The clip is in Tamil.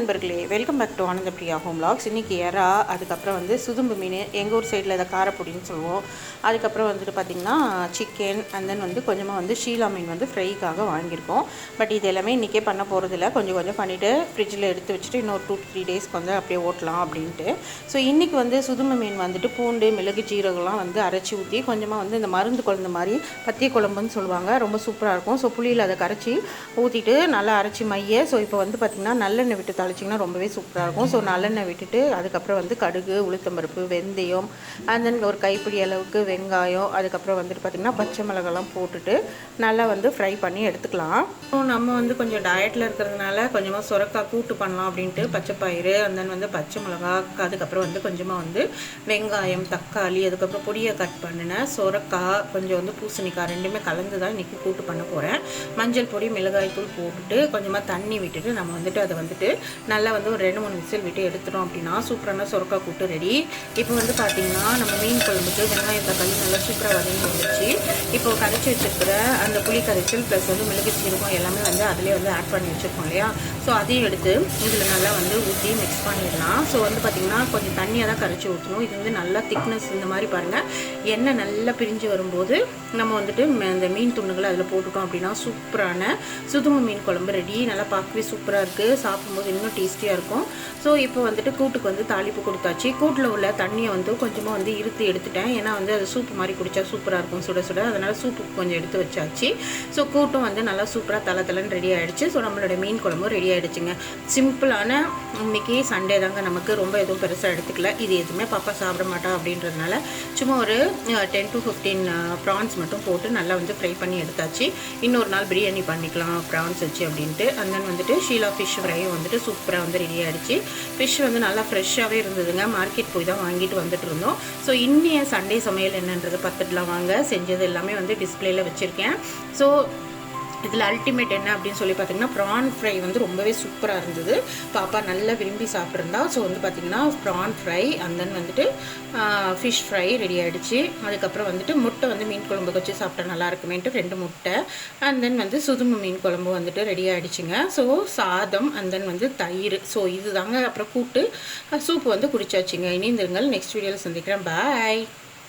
நண்பர்களே welcome back to Ananda Priya home lakhs இன்றைக்கி எறா அதுக்கப்புறம் வந்து சுதும்பு மீன் எங்கள் ஊர் சைடில் இதை காரப்பொடின்னு சொல்லுவோம். அதுக்கப்புறம் வந்துட்டு பார்த்திங்கன்னா சிக்கன் அண்ட் தென் வந்து கொஞ்சமாக வந்து ஷீலா மீன் வந்து ஃப்ரைக்காக வாங்கியிருக்கோம். பட் இது எல்லாமே இன்றைக்கே பண்ண போகிறதில்ல கொஞ்சம் கொஞ்சம் பண்ணிவிட்டு ஃப்ரிட்ஜில் எடுத்து வச்சுட்டு இன்னொரு டூ த்ரீ டேஸ்க்கு வந்து அப்படியே ஓட்டலாம் அப்படின்ட்டு. ஸோ இன்றைக்கி வந்து சுதும்பு மீன் வந்துட்டு பூண்டு மிளகு ஜீரகம்லாம் வந்து அரைச்சி ஊற்றி கொஞ்சமாக வந்து இந்த மருந்து குழந்த மாதிரி பத்திய குழம்புன்னு சொல்லுவாங்க. ரொம்ப சூப்பராக இருக்கும். ஸோ புளியில் அதை கரைச்சி ஊற்றிட்டு நல்லா அரைச்சி மைய. ஸோ இப்போ வந்து பார்த்திங்கன்னா நல்லெண்ணெய் விட்டு தாளிச்சிங்கன்னா ரொம்பவே சூப்பராக இருக்கும். ஸோ நல்லெண்ணெய் விட்டுட்டு அதுக்கப்புறம் வந்து கடுகு உளுத்தம்பருப்பு வெந்தயம் அண்ட் தென் ஒரு கைப்பிடி அளவுக்கு வெங்காயம் அதுக்கப்புறம் வந்துட்டு பார்த்திங்கன்னா பச்சை மிளகாலாம் போட்டுட்டு நல்லா வந்து ஃப்ரை பண்ணி எடுத்துக்கலாம். ஸோ நம்ம வந்து கொஞ்சம் டயட்டில் இருக்கிறதுனால கொஞ்சமாக சுரக்காய் கூட்டு பண்ணலாம் அப்படின்ட்டு பச்சை பயிறு அண்ட் தென் வந்து பச்சை மிளகா அதுக்கப்புறம் வந்து கொஞ்சமாக வந்து வெங்காயம் தக்காளி அதுக்கப்புறம் பொடியை கட் பண்ணினேன் சுரக்காய் கொஞ்சம் வந்து பூசணிக்காய் ரெண்டுமே கலந்து தான் இன்றைக்கி கூட்டு பண்ண போகிறேன் மஞ்சள் பொடி மிளகாய் தூள் போட்டுட்டு கொஞ்சமாக தண்ணி விட்டுட்டு நம்ம வந்துட்டு அதை வந்துட்டு நல்லா வந்து ஒரு ரெண்டு மூணு விசில் விட்டு எடுத்துட்டோம் அப்படின்னா சூப்பரான சொரக்காய் கூட்டு ரெடி. இப்போ வந்து பார்த்திங்கன்னா நம்ம மீன் குழம்புக்கு வெங்காயம் தக்காளி நல்லா சூப்பராக வதங்கி வந்துச்சு இப்போ கரைச்சி வச்சுருக்கிற அந்த புளி கரைச்சல் ப்ளஸ் வந்து மிளகு சீரகம் எல்லாமே வந்து அதிலே வந்து ஆட் பண்ணி வச்சுருக்கோம் இல்லையா? ஸோ அதையும் எடுத்து இதில் நல்லா வந்து ஊற்றி மிக்ஸ் பண்ணிடலாம். ஸோ வந்து பார்த்திங்கன்னா கொஞ்சம் தண்ணியாக தான் கரைச்சி ஊற்றணும் இது வந்து நல்லா திக்னஸ் இந்த மாதிரி பாருங்கள் எண்ணெய் நல்லா பிரிஞ்சு வரும்போது நம்ம வந்துட்டு இந்த மீன் துண்டுகளை அதில் போட்டுட்டோம் அப்படின்னா சூப்பரான சுதும மீன் குழம்பு ரெடி நல்லா பார்க்கவே சூப்பராக இருக்குது சாப்பிடும்போது இன்னும் டேஸ்டியாக இருக்கும். ஸோ இப்போ வந்துட்டு கூட்டுக்கு வந்து தாளிப்பு கொடுத்தாச்சு. கூட்டில் உள்ள தண்ணியை வந்து கொஞ்சமாக வந்து இருத்து எடுத்துட்டேன். ஏன்னா வந்து அது சூப்பு மாதிரி குடித்தா சூப்பராக இருக்கும் சுட சுட. அதனால் சூப்புக்கு கொஞ்சம் எடுத்து வச்சாச்சு. ஸோ கூட்டும் வந்து நல்லா சூப்பராக தலை தலைன்னு ரெடி ஆகிடுச்சு ஸோ நம்மளோட மீன் குழம்பும் ரெடி ஆகிடுச்சுங்க சிம்பிளான இன்னைக்கு சண்டே தாங்க நமக்கு. ரொம்ப எதுவும் பெருசாக எடுத்துக்கல. இது எதுவுமே பாப்பா சாப்பிட மாட்டா அப்படின்றதுனால சும்மா ஒரு டென் டு ஃபிஃப்டீன் ப்ரான்ஸ் மட்டும் போட்டு நல்லா வந்து ஃப்ரை பண்ணி எடுத்தாச்சு. இன்னொரு நாள் பிரியாணி பண்ணிக்கலாம் ப்ரான்ஸ் வச்சு அப்படின்ட்டு. அண்ட் தென் வந்துட்டு ஷீலா ஃபிஷ் ஃப்ரையும் வந்துட்டு சூப்பராக வந்து ரெடி ஆகிடுச்சு ஃபிஷ் வந்து நல்லா ஃப்ரெஷ்ஷாகவே இருந்ததுங்க. மார்க்கெட் போய் தான் வாங்கிட்டு வந்துட்டு இருந்தோம். ஸோ இன்னைய சண்டே சமையல் என்னன்றது பார்த்துட்டுலாம் வாங்க. செஞ்சது எல்லாமே வந்து டிஸ்பிளேயில் வச்சுருக்கேன். ஸோ இதில் அல்டிமேட் என்ன அப்படின்னு சொல்லி பார்த்தீங்கன்னா ப்ரான் ஃப்ரை வந்து ரொம்பவே சூப்பராக இருந்தது. பாப்பா நல்லா விரும்பி சாப்பிட்ருந்தா ஸோ வந்து பார்த்திங்கன்னா ப்ரான் ஃப்ரை அண்ட் தென் வந்துட்டு ஃபிஷ் ஃப்ரை ரெடி ஆகிடுச்சு அதுக்கப்புறம் வந்துட்டு முட்டை வந்து மீன் குழம்பு வச்சு சாப்பிட்டா நல்லா இருக்குமேன்ட்டு ரெண்டு முட்டை. அண்ட் தென் வந்து சுதுமு மீன் குழம்பு வந்துட்டு ரெடி ஆகிடுச்சிங்க ஸோ சாதம் அண்ட் தென் வந்து தயிர். ஸோ இது தாங்க அப்புறம் கூட்டு சூப்பு வந்து குடிச்சாச்சுங்க. இணைந்திருங்கள் நெக்ஸ்ட் வீடியோவில் சந்திக்கிறேன். பாய்